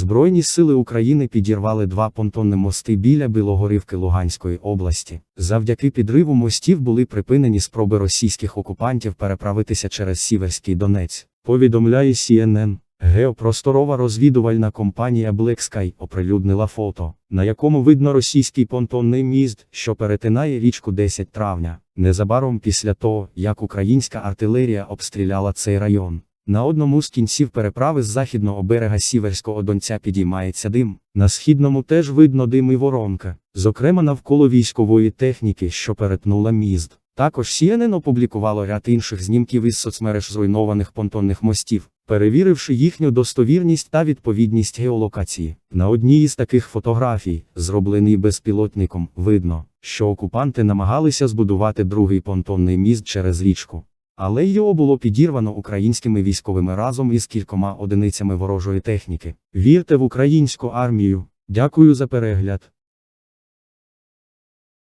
Збройні сили України підірвали два понтонні мости біля Білогорівки Луганської області. Завдяки підриву мостів були припинені спроби російських окупантів переправитися через Сіверський Донець. Повідомляє CNN. Геопросторова розвідувальна компанія Black Sky оприлюднила фото, на якому видно російський понтонний міст, що перетинає річку 10 травня, незабаром після того, як українська артилерія обстріляла цей район. На одному з кінців переправи з західного берега Сіверського Донця підіймається дим. На східному теж видно дим і воронка, зокрема навколо військової техніки, що перетнула міст. Також CNN опублікувало ряд інших знімків із соцмереж зруйнованих понтонних мостів, перевіривши їхню достовірність та відповідність геолокації. На одній із таких фотографій, зробленій безпілотником, видно, що окупанти намагалися збудувати другий понтонний міст через річку. Але його було підірвано українськими військовими разом із кількома одиницями ворожої техніки. Вірте в українську армію. Дякую за перегляд.